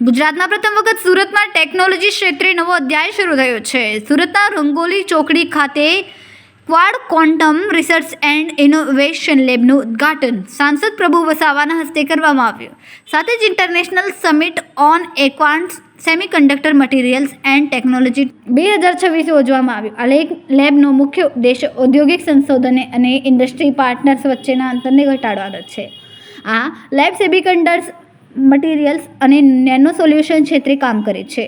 ગુજરાતમાં પ્રથમ વખત સુરતમાં ટેકનોલોજી ક્ષેત્રે નવો અધ્યાય શરૂ થયો છે. સુરતના રંગોલી ચોકડી ખાતે quad quantum research and innovation લેબનું ઉદ્ઘાટન સાંસદ પ્રભુ વસાવાના હસ્તે કરવામાં આવ્યું. સાથે જ international summit on advanced semiconductor materials and technology બે હજાર છવ્વીસ યોજવામાં આવ્યું. આ લેક લેબનો મુખ્ય ઉદ્દેશ ઔદ્યોગિક સંશોધન અને ઇન્ડસ્ટ્રી પાર્ટનર્સ વચ્ચેના અંતરને ઘટાડવાનો છે. આ લેબ સેમિકન્ડર્સ મટીરિયલ્સ અને નેનો સોલ્યુશન ક્ષેત્રે કામ કરે છે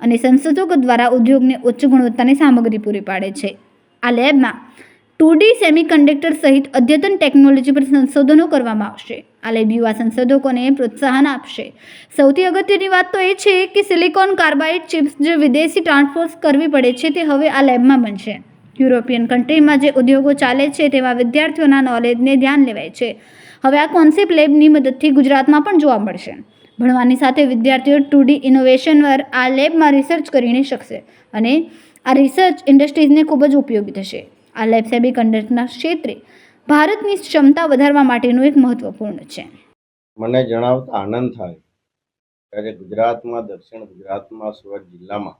અને સંશોધકો દ્વારા ઉદ્યોગને ઉચ્ચ ગુણવત્તાની સામગ્રી પૂરી પાડે છે. આ લેબમાં ટુ ડી સેમિકન્ડક્ટર સહિત અદ્યતન ટેકનોલોજી પર સંશોધનો કરવામાં આવશે. આ લેબ યુવા સંશોધકોને પ્રોત્સાહન આપશે. સૌથી અગત્યની વાત તો એ છે કે સિલિકોન કાર્બાઇડ ચિપ્સ જે વિદેશી ટ્રાન્સપોર્ટ કરવી પડે છે તે હવે આ લેબમાં બનશે. યુરોપિયન કન્ટ્રીમાં જે ઉદ્યોગો ચાલે છે તેવા વિદ્યાર્થીઓના નોલેજને ધ્યાન લેવાય છે. હવે આ કોન્સેપ્ટ લેબની મદદથી ગુજરાતમાં પણ જોવા મળશે. ભણવાની સાથે વિદ્યાર્થીઓ ટુ ડી ઇનોવેશન પર આ લેબમાં રિસર્ચ કરીને શકશે અને આ રિસર્ચ ઇન્ડસ્ટ્રીઝને ખૂબ જ ઉપયોગી થશે. આ લેબ સેમી કંડક્ટરના ક્ષેત્રે ભારતની ક્ષમતા વધારવા માટેનું એક મહત્વપૂર્ણ છે. મને જણાવતા આનંદ થાય આજે ગુજરાતમાં, દક્ષિણ ગુજરાતમાં, સુરત જિલ્લામાં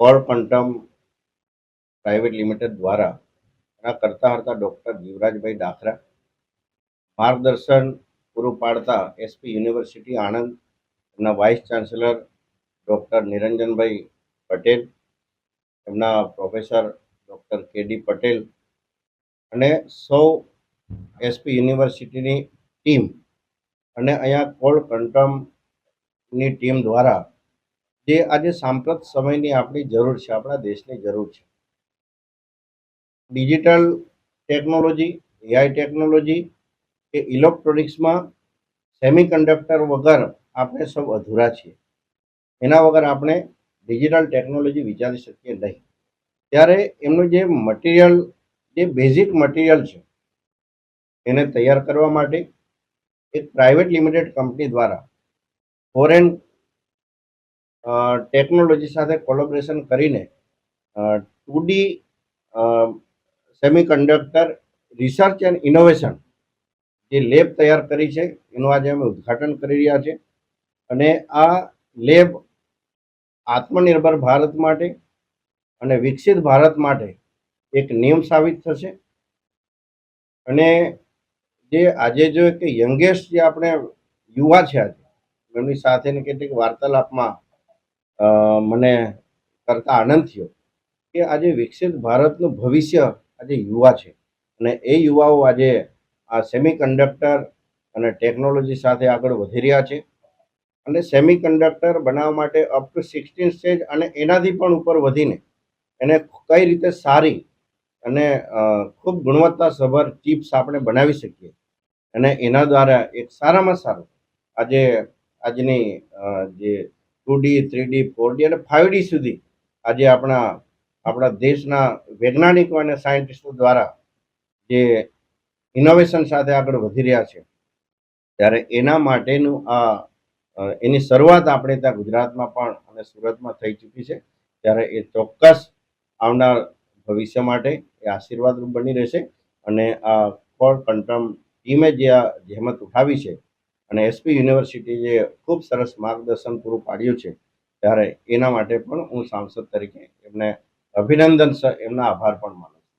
કોર પંટમ પ્રાઇવેટ લિમિટેડ દ્વારા એના કરતા હતા ડૉક્ટર જીવરાજભાઈ ડાખરા, માર્ગદર્શન પૂરું પાડતા એસપી યુનિવર્સિટી આણંદ, એમના vice chancellor doctor Niranjanbhai Patel એમના professor doctor K D Patel અને સૌ એસપી યુનિવર્સિટીની ટીમ અને અહીંયા કોલ્ડ કંટ્રમની ટીમ દ્વારા જે આજે સાંપ્રત સમયની આપણી જરૂર છે, આપણા દેશની જરૂર છે. ડિજિટલ ટેકનોલોજી, એઆઈ ટેકનોલોજી કે ઇલેક્ટ્રોનિક્સમાં સેમિકન્ડક્ટર વગર આપણે સૌ અધૂરા છીએ. એના વગર આપણે ડિજિટલ ટેકનોલોજી વિચારી શકીએ નહીં. ત્યારે એમનું જે મટીરિયલ જે બેઝિક મટીરિયલ છે, એને તૈયાર કરવા માટે એક પ્રાઇવેટ લિમિટેડ કંપની દ્વારા ફોરેન ટેકનોલોજી સાથે કોલોબરેશન કરીને two D semiconductor research and innovation જે લેબ તૈયાર કરી છે, એનું આજે અમે ઉદ્ઘાટન કરી રહ્યા છે અને આ લેબ આત્મનિર્ભર ભારત માટે અને વિકસિત ભારત માટે એક નિયમ સાબિત થશે. અને જે આજે જો કે યંગેસ્ટ જે આપણે યુવા છે આજે, એમની સાથેની કેટલીક વાર્તાલાપમાં મને કરતા આનંદ થયો કે આજે વિકસિત ભારતનું ભવિષ્ય આજે યુવા છે. અને એ યુવાઓ આજે આ સેમિકન્ડક્ટર અને ટેકનોલોજી સાથે આગળ વધી રહ્યા છે. અને સેમિકન્ડક્ટર બનાવવા માટે અપ ટુ સિક્સટીન સ્ટેજ અને એનાથી પણ ઉપર વધીને એને કઈ રીતે સારી અને ખૂબ ગુણવત્તાસભર ચિપ્સ આપણે બનાવી શકીએ. અને એના દ્વારા એક સારામાં સારું આજે, આજની જે two D three D four D અને ફાઇવ ડી સુધી આજે આપણા આપણા દેશના વૈજ્ઞાનિકો અને સાયન્ટિસ્ટો દ્વારા જે ઇનોવેશન સાથે આગળ વધી રહ્યા છે. ત્યારે એના માટેનું આ એની શરૂઆત આપણે ત્યાં ગુજરાતમાં પણ અને સુરતમાં થઈ ચૂકી છે. ત્યારે એ ચોક્કસ આવનાર ભવિષ્ય માટે એ આશીર્વાદરૂપ બની રહેશે અને આ ફોર કંટ્રમ ટીમે જે આ જહેમત ઉઠાવી છે અને એસપી યુનિવર્સિટી જે ખૂબ સરસ માર્ગદર્શન પૂરું પાડ્યું છે, ત્યારે એના માટે પણ હું સાંસદ તરીકે એમને અભિનંદન એમના આભાર પણ માનું છું.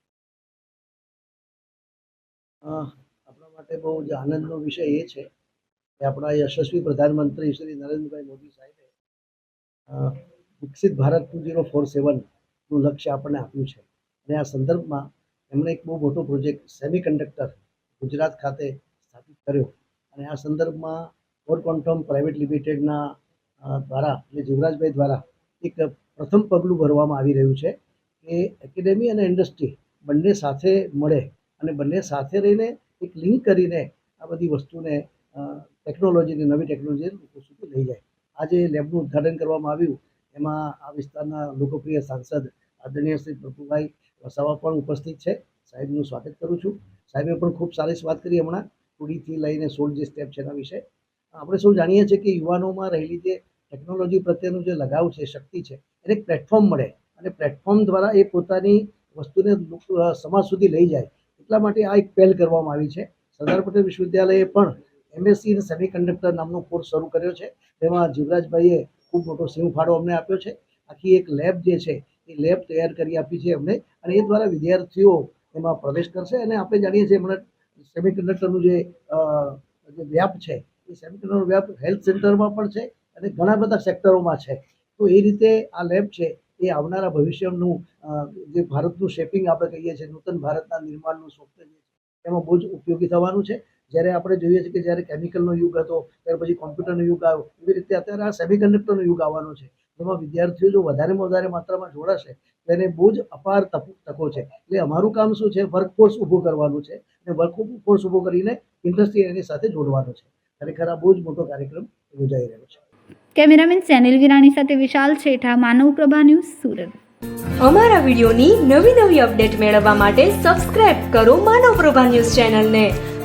આપણા માટે બહુ જ આનંદનો વિષય એ છે કે આપણા યશસ્વી પ્રધાનમંત્રી શ્રી નરેન્દ્રભાઈ મોદી સાહેબે વિકસિત ભારત ટુ ઝીરો ફોર સેવનનું લક્ષ્ય આપણને આપ્યું છે. અને આ સંદર્ભમાં એમણે એક બહુ મોટો પ્રોજેક્ટ સેમી કન્ડક્ટર ગુજરાત ખાતે સ્થાપિત કર્યો. અને આ સંદર્ભમાં ફોર ક્વોન્ટમ પ્રાઇવેટ લિમિટેડના દ્વારા એટલે જીવરાજભાઈ દ્વારા એક પ્રથમ પગલું ભરવામાં આવી રહ્યું છે કે એકેડેમી અને ઇન્ડસ્ટ્રી બંને સાથે મળે અને બંને સાથે રહીને એક લિંક કરીને આ બધી વસ્તુને ટેકનોલોજીને નવી ટેકનોલોજી લોકો સુધી લઈ જાય. આજે લેબનું ઉદ્ઘાટન કરવામાં આવ્યું. એમાં આ વિસ્તારના લોકપ્રિય સાંસદ આદરણીય શ્રી પ્રભુભાઈ વસાવા પણ ઉપસ્થિત છે. સાહેબનું સ્વાગત કરું છું. સાહેબે પણ ખૂબ સારી વાત કરી હમણાં. ટુડીથી લઈને સોળ જે સ્ટેપ છે એના વિશે. આપણે સૌ જાણીએ છીએ કે યુવાનોમાં રહેલી જે ટેકનોલોજી પ્રત્યેનું જે લગાવ છે, શક્તિ છે, એને એક પ્લેટફોર્મ મળે. અને પ્લેટફોર્મ દ્વારા એ પોતાની વસ્તુને સમાજ સુધી લઈ જાય. એટલા માટે આ એક પહેલ કરવામાં આવી છે. સરદાર પટેલ વિશ્વવિદ્યાલયે પણ એમએસસી ઇન સેમિકન્ડક્ટર નામનો કોર્સ શરૂ કર્યો છે. તેમાં જીવરાજભાઈએ ખૂબ મોટો સિંહ ફાળો અમને આપ્યો છે. આખી એક લેબ જે છે, એ લેબ તૈયાર કરી આપી છે અમને. અને એ દ્વારા વિદ્યાર્થીઓ એમાં પ્રવેશ કરશે. અને આપણે જાણીએ છીએ હમણાં સેમિકન્ડક્ટરનું જે જે વ્યાપ છે, એ સેમિકન્ડક્ટરનો વ્યાપ હેલ્થ સેન્ટરમાં પણ છે અને ઘણા બધા સેક્ટરોમાં છે. તો એ રીતે આ લેબ છે, એ આવનારા ભવિષ્યનું જે ભારતનું શેપિંગ આપણે કહીએ છીએ, નૂતન ભારતના નિર્માણનું સ્વપ્ન છે, એમાં બહુ જ ઉપયોગી થવાનું છે. જ્યારે આપણે જોઈએ છીએ કે જ્યારે કેમિકલનો યુગ હતો ત્યાર પછી કોમ્પ્યુટરનો યુગ આવ્યો એવી રીતે અત્યારે આ સેમિકન્ડક્ટરનો યુગ આવવાનો છે. જેમાં વિદ્યાર્થીઓ જો વધારેમાં વધારે માત્રામાં જોડાશે તો એને બહુ જ અપાર તક- તકો છે. એટલે અમારું કામ શું છે? વર્કફોર્સ ઊભું કરવાનું છે અને વર્કફોર્સ ઊભો કરીને ઇન્ડસ્ટ્રી એની સાથે જોડવાનું છે. ખરેખર આ બહુ જ મોટો કાર્યક્રમ યોજાઈ રહ્યો છે. કેમેરામેન સેનિલ વિરાણી સાથે વિશાલ છેઠા માનવ પ્રભા ન્યૂઝ સુરત. અમારા વિડિયોની નવી નવી અપડેટ મેળવવા માટે સબસ્ક્રાઇબ કરો માનવ પ્રભા ન્યૂઝ ચેનલને.